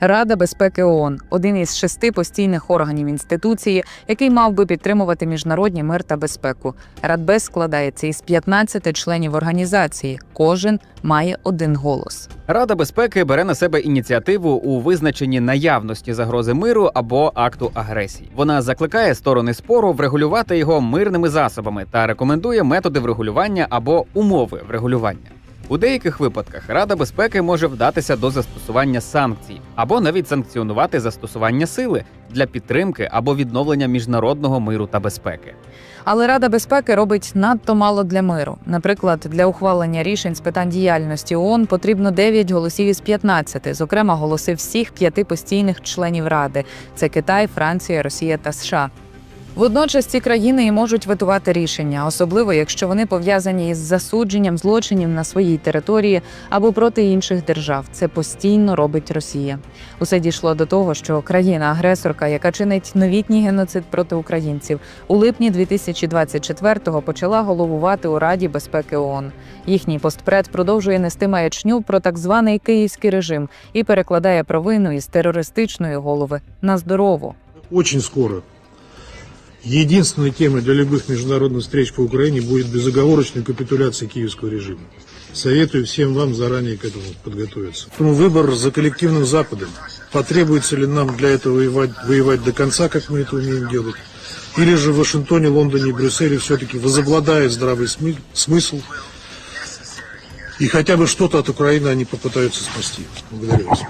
Рада безпеки ООН – один із шести постійних органів інституції, який мав би підтримувати міжнародний мир та безпеку. Радбез складається із 15 членів організації. Кожен має один голос. Рада безпеки бере на себе ініціативу у визначенні наявності загрози миру або акту агресії. Вона закликає сторони спору врегулювати його мирними засобами та рекомендує методи врегулювання або умови врегулювання. У деяких випадках Рада безпеки може вдатися до застосування санкцій або навіть санкціонувати застосування сили для підтримки або відновлення міжнародного миру та безпеки. Але Рада безпеки робить надто мало для миру. Наприклад, для ухвалення рішень з питань діяльності ООН потрібно 9 голосів із 15, зокрема голоси всіх п'яти постійних членів Ради: це Китай, Франція, Росія та США. Водночас ці країни і можуть витувати рішення, особливо якщо вони пов'язані із засудженням злочинів на своїй території або проти інших держав. Це постійно робить Росія. Усе дійшло до того, що країна-агресорка, яка чинить новітній геноцид проти українців, у липні 2024-го почала головувати у Раді безпеки ООН. Їхній постпред продовжує нести маячню про так званий київський режим і перекладає провину із терористичної голови на здорову. Очень скоро единственной темой для любых международных встреч по Украине будет безоговорочная капитуляция киевского режима. Советую всем вам заранее к этому подготовиться. Поэтому выбор за коллективным Западом. Потребуется ли нам для этого воевать, воевать до конца, как мы это умеем делать, или же в Вашингтоне, Лондоне и Брюсселе все-таки возобладает здравый смы- смысл, и хотя бы что-то от Украины они попытаются спасти. Благодарю вас.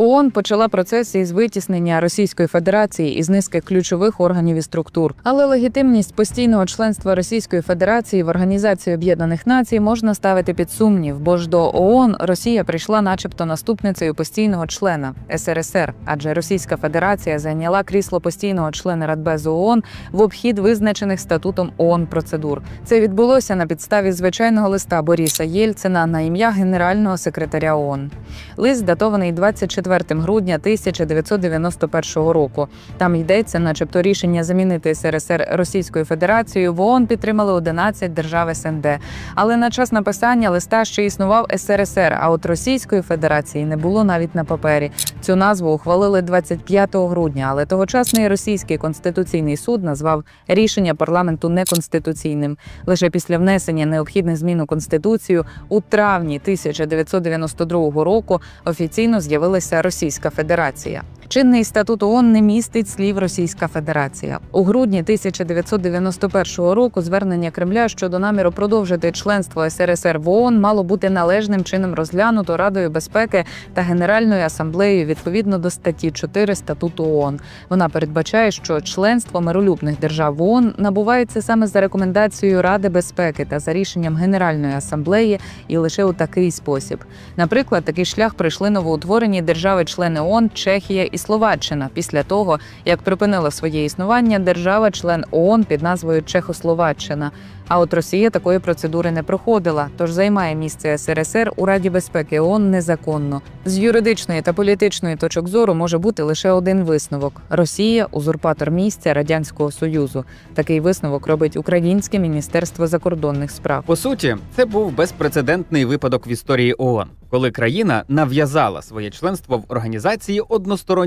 ООН почала процес із витіснення Російської Федерації із низки ключових органів і структур. Але легітимність постійного членства Російської Федерації в Організації Об'єднаних Націй можна ставити під сумнів, бо ж до ООН Росія прийшла, начебто, наступницею постійного члена СРСР, адже Російська Федерація зайняла крісло постійного члена Радбезу ООН в обхід визначених статутом ООН процедур. Це відбулося на підставі звичайного листа Боріса Єльцина на ім'я генерального секретаря ООН. Лист датований 24 грудня 1991 року. Там йдеться, начебто, рішення замінити СРСР Російською Федерацією в ООН підтримали 11 держав СНД. Але на час написання листа ще існував СРСР, а от Російської Федерації не було навіть на папері. Цю назву ухвалили 25 грудня, але тогочасний російський конституційний суд назвав рішення парламенту неконституційним. Лише після внесення необхідних змін у конституцію у травні 1992 року офіційно з'явилася Російська Федерація. Чинний статут ООН не містить слів Російська Федерація. У грудні 1991 року звернення Кремля щодо наміру продовжити членство СРСР в ООН мало бути належним чином розглянуто Радою безпеки та Генеральною асамблеєю відповідно до статті 4 статуту ООН. Вона передбачає, що членство миролюбних держав в ООН набувається саме за рекомендацією Ради безпеки та за рішенням Генеральної асамблеї і лише у такий спосіб. Наприклад, такий шлях пройшли новоутворені держави-члени ООН Чехія і Словаччина після того, як припинила своє існування держава-член ООН під назвою Чехословаччина. А от Росія такої процедури не проходила, тож займає місце СРСР у Раді безпеки ООН незаконно. З юридичної та політичної точок зору може бути лише один висновок: Росія узурпатор місця радянського союзу. Такий висновок робить Українське міністерство закордонних справ. По суті, це був безпрецедентний випадок в історії ООН, коли країна нав'язала своє членство в організації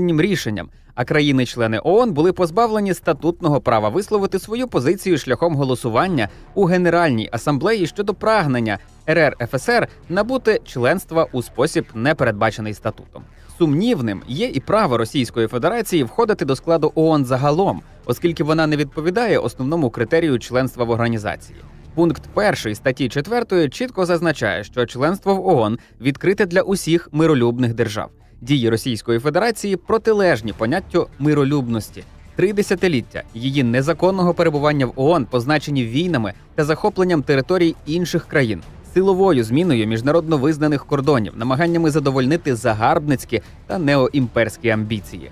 одностороннім рішенням, а країни-члени ООН були позбавлені статутного права висловити свою позицію шляхом голосування у Генеральній асамблеї щодо прагнення РР ФСР набути членства у спосіб, не передбачений статутом. Сумнівним є і право Російської Федерації входити до складу ООН загалом, оскільки вона не відповідає основному критерію членства в організації. Пункт 1 статті 4 чітко зазначає, що членство в ООН відкрите для усіх миролюбних держав. Дії Російської Федерації протилежні поняттю миролюбності. Три десятиліття її незаконного перебування в ООН позначені війнами та захопленням територій інших країн, силовою зміною міжнародно визнаних кордонів, намаганнями задовольнити загарбницькі та неоімперські амбіції.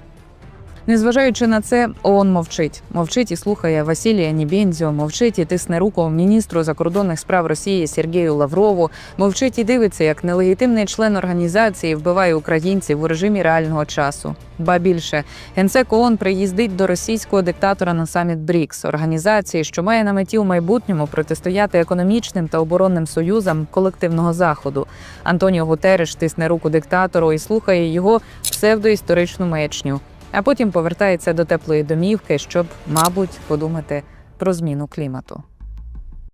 Незважаючи на це, ООН мовчить. Мовчить і слухає Василія Нібензіо, мовчить і тисне руку міністру закордонних справ Росії Сергію Лаврову, мовчить і дивиться, як нелегітимний член організації вбиває українців у режимі реального часу. Ба більше генсек ООН приїздить до російського диктатора на саміт БРІКС, організації, що має на меті у майбутньому протистояти економічним та оборонним союзам колективного заходу. Антоніо Гутереш тисне руку диктатору і слухає його псевдоісторичну маячню. А потім повертається до теплої домівки, щоб, мабуть, подумати про зміну клімату.